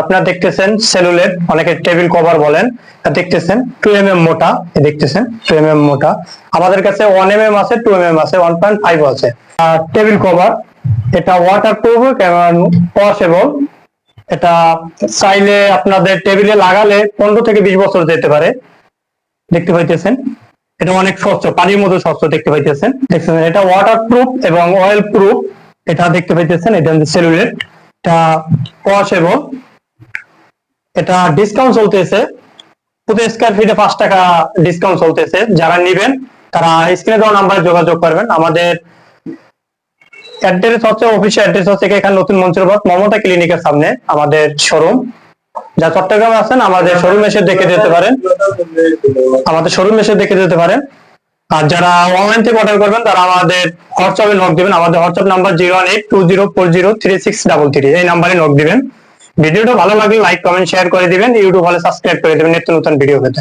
আপনারা দেখতেছেন সেলুলেট অনেকে টেবিল কভার বলেন দেখতেছেন টু এম এম মোটা দেখতেছেন টু এম এম মোটা। আমাদের কাছে ওয়ান এম এম আছে টু এম এম আছে ওয়ান পয়েন্ট ফাইভ আছে। টেবিল কভার, এটা ওয়াটার প্রুফ এবং ওয়াশেবল এটা চাইলে আপনাদের টেবিলে লাগালে পনেরো থেকে বিশ বছর যেতে পারে। দেখতে পাইতেছেন, এটা অনেক স্বচ্ছ, পানির মতো স্বচ্ছ দেখতে পাইতেছেন। দেখছেন এটা ওয়াটার প্রুফ এবং অয়েল প্রুফ এটা দেখতে পাইতেছেন, এটা সেলুলেট এটা ওয়াশেবল এটা ডিসকাউন্ট চলতেছে। প্রতি স্কোয়ার ফিটে পাঁচ টাকা ডিসকাউন্ট চলতেছে। যারা নিবেন, তারা স্ক্রিনে দেওয়া নাম্বারে যোগাযোগ করবেন। আমাদের অ্যাড্রেস হচ্ছে অফিসিয়াল অ্যাড্রেস হচ্ছে এখানে নতুন মঞ্চুরবাগ মমতা ক্লিনিকের সামনে, আমাদের শোরুম যা চট্টগ্রামে আছেন, আমাদের শোরুম এসে দেখে যেতে পারেন। আমাদের শোরুম এসে দেখে যেতে পারেন। আর যারা অনলাইন থেকে অর্ডার করবেন, তারা আমাদের হোয়াটসঅ্যাপে নক দিবেন। আমাদের WhatsApp number zero one eight two zero four zero three six double three এই নাম্বারে নক দিবেন। ভিডিওটা ভালো লাগলে লাইক কমেন্ট শেয়ার করে দিবেন। ইউটিউব হলে সাবস্ক্রাইব করে দিবেন। নিত্য নতুন ভিডিও পেতে।